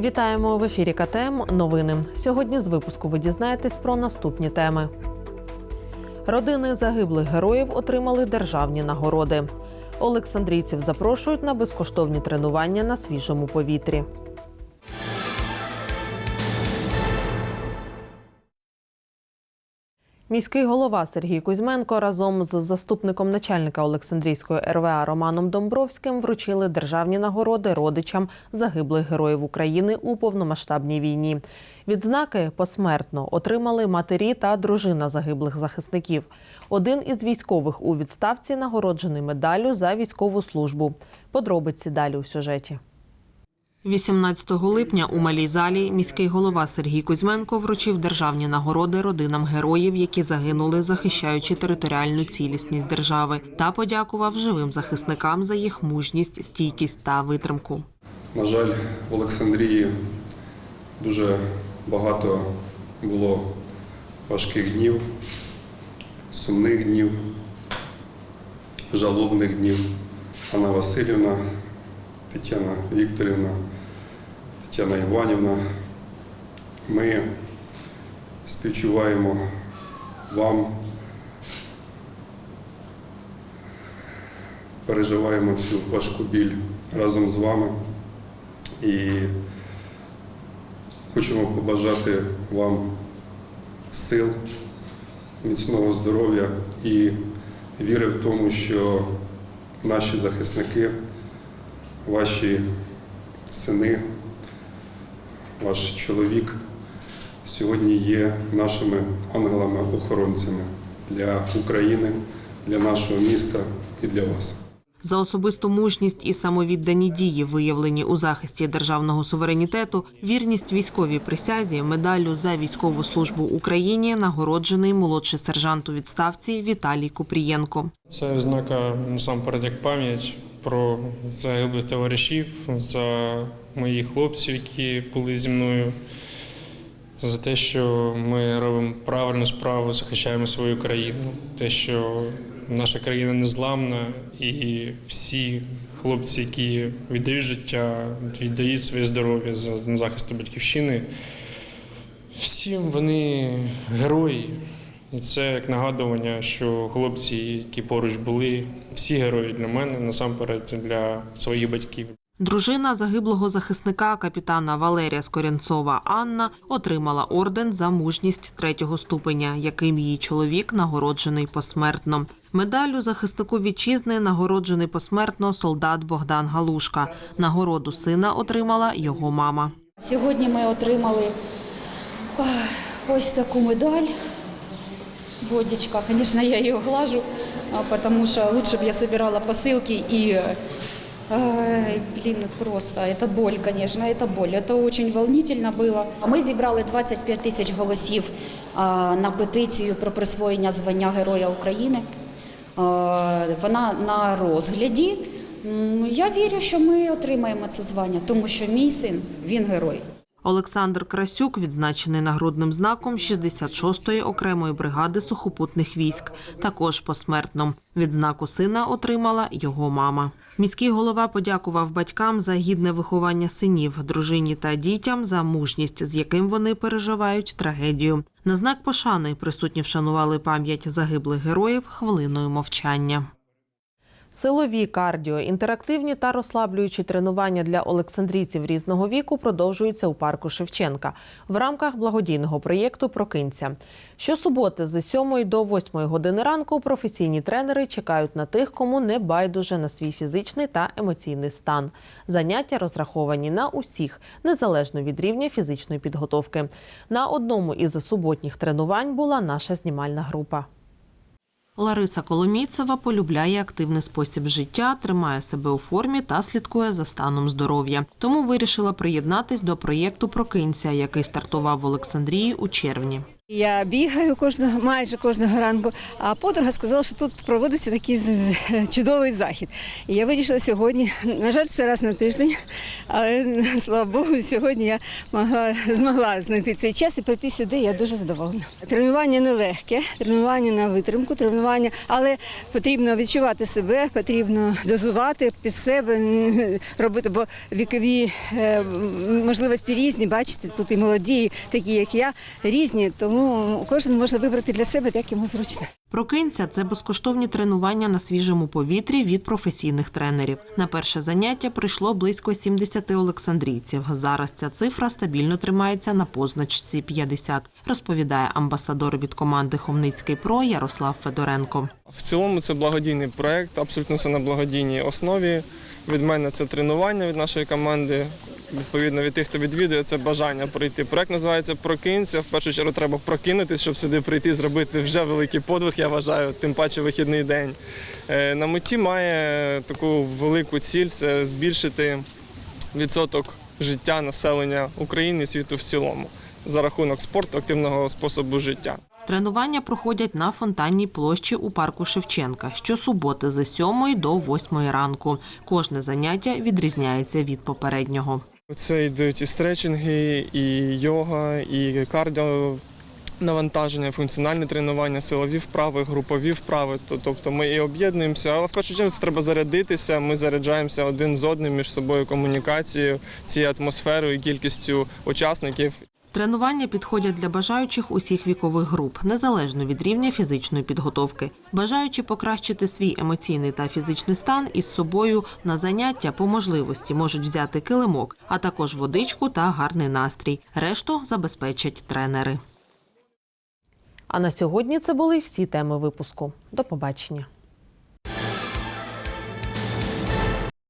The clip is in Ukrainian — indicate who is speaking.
Speaker 1: Вітаємо в ефірі КТМ. Новини. Сьогодні з випуску ви дізнаєтесь про наступні теми. Родини загиблих героїв отримали державні нагороди. Олександрійців запрошують на безкоштовні тренування на свіжому повітрі. Міський голова Сергій Кузьменко разом з заступником начальника Олександрійської РВА Романом Домбровським вручили державні нагороди родичам загиблих героїв України у повномасштабній війні. Відзнаки посмертно отримали матері та дружина загиблих захисників. Один із військових у відставці нагороджений медаллю за військову службу. Подробиці далі у сюжеті. 18 липня у малій залі міський голова Сергій Кузьменко вручив державні нагороди родинам героїв, які загинули, захищаючи територіальну цілісність держави, та подякував живим захисникам за їх мужність, стійкість та витримку.
Speaker 2: На жаль, в Олександрії дуже багато було важких днів, сумних днів, жалобних днів. Анна Васильівна, Тетяна Вікторівна, Тетяна Іванівна. Ми співчуваємо вам, переживаємо цю важку біль разом з вами. І хочемо побажати вам сил, міцного здоров'я і віри в тому, що наші захисники, ваші сини, ваш чоловік сьогодні є нашими ангелами-охоронцями для України, для нашого міста і для вас.
Speaker 1: За особисту мужність і самовіддані дії, виявлені у захисті державного суверенітету, вірність військовій присязі, медаллю за військову службу Україні нагороджений молодший сержант у відставці Віталій Купрієнко.
Speaker 3: Це ознака насамперед як пам'ять про загиблих товаришів, за моїх хлопців, які були зі мною, за те, що ми робимо правильну справу, захищаємо свою країну, те, що наша країна незламна, і всі хлопці, які віддають життя, віддають своє здоров'я за захист батьківщини, всім вони герої. І це як нагадування, що хлопці, які поруч були, всі герої для мене, насамперед для своїх батьків.
Speaker 1: Дружина загиблого захисника капітана Валерія Скорянцова Анна отримала орден за мужність третього ступеня, яким її чоловік нагороджений посмертно. Медаллю захиснику вітчизни нагороджений посмертно солдат Богдан Галушка. Нагороду сина отримала його мама.
Speaker 4: Сьогодні ми отримали ось таку медаль. Бодічка, звісно, я її глажу, а, тому що лучше б я збирала посилки і Ай, блін, просто це боль, звісно, це боль. Це дуже волнительно було. Ми зібрали 25 тисяч голосів на петицію про присвоєння звання Героя України. Вона на розгляді. Я вірю, що ми отримаємо це звання, тому що мій син він герой.
Speaker 1: Олександр Красюк відзначений нагрудним знаком 66-ї окремої бригади сухопутних військ. Також посмертно. Відзнаку сина отримала його мама. Міський голова подякував батькам за гідне виховання синів, дружині та дітям за мужність, з яким вони переживають трагедію. На знак пошани присутні вшанували пам'ять загиблих героїв хвилиною мовчання. Силові кардіо, інтерактивні та розслаблюючі тренування для олександрійців різного віку продовжуються у парку Шевченка в рамках благодійного проєкту Прокинця. Щосуботи з 7 до 8 години ранку професійні тренери чекають на тих, кому не байдуже на свій фізичний та емоційний стан. Заняття розраховані на усіх, незалежно від рівня фізичної підготовки. На одному із суботніх тренувань була наша знімальна група. Лариса Коломійцева полюбляє активний спосіб життя, тримає себе у формі та слідкує за станом здоров'я. Тому вирішила приєднатись до проєкту Прокинься, який стартував в Олександрії у червні.
Speaker 5: Я бігаю кожного майже кожного ранку. А подруга сказала, що тут проводиться такий чудовий захід. І я вирішила сьогодні. На жаль, це раз на тиждень, але слава Богу, сьогодні я могла змогла знайти цей час і прийти сюди. Я дуже задоволена. Тренування нелегке, тренування на витримку, тренування, але потрібно відчувати себе, потрібно дозувати під себе, робити, бо вікові е, можливості різні. Бачите, тут і молоді, такі як я, різні. Тому кожен може вибрати для себе, як йому зручно.
Speaker 1: Прокинься це безкоштовні тренування на свіжому повітрі від професійних тренерів. На перше заняття прийшло близько 70 олександрійців. Зараз ця цифра стабільно тримається на позначці 50, розповідає амбасадор від команди Хомницький Про Ярослав Федоренко.
Speaker 6: В цілому це благодійний проект, абсолютно все на благодійній основі. Від мене це тренування від нашої команди. Відповідно, від тих, хто відвідує, це бажання прийти. Проект називається Прокинься. В першу чергу треба прокинутися, щоб сюди прийти, зробити вже великий подвиг, я вважаю, тим паче вихідний день. Е, На меті має таку велику ціль це збільшити відсоток життя населення України і світу в цілому за рахунок спорту, активного способу життя.
Speaker 1: Тренування проходять на фонтанній площі у парку Шевченка щосуботи з 7 до 8 ранку. Кожне заняття відрізняється від попереднього.
Speaker 6: Це йдуть і стретчинги, і йога, і кардіо. Навантаження, функціональне тренування, силові вправи, групові вправи. Тобто ми і об'єднуємося, але в першу чергу це треба зарядитися. Ми заряджаємося один з одним між собою комунікацією, цією атмосферою, кількістю учасників.
Speaker 1: Тренування підходять для бажаючих усіх вікових груп, незалежно від рівня фізичної підготовки. Бажаючи покращити свій емоційний та фізичний стан із собою на заняття по можливості можуть взяти килимок, а також водичку та гарний настрій. Решту забезпечать тренери. А на сьогодні це були всі теми випуску. До побачення.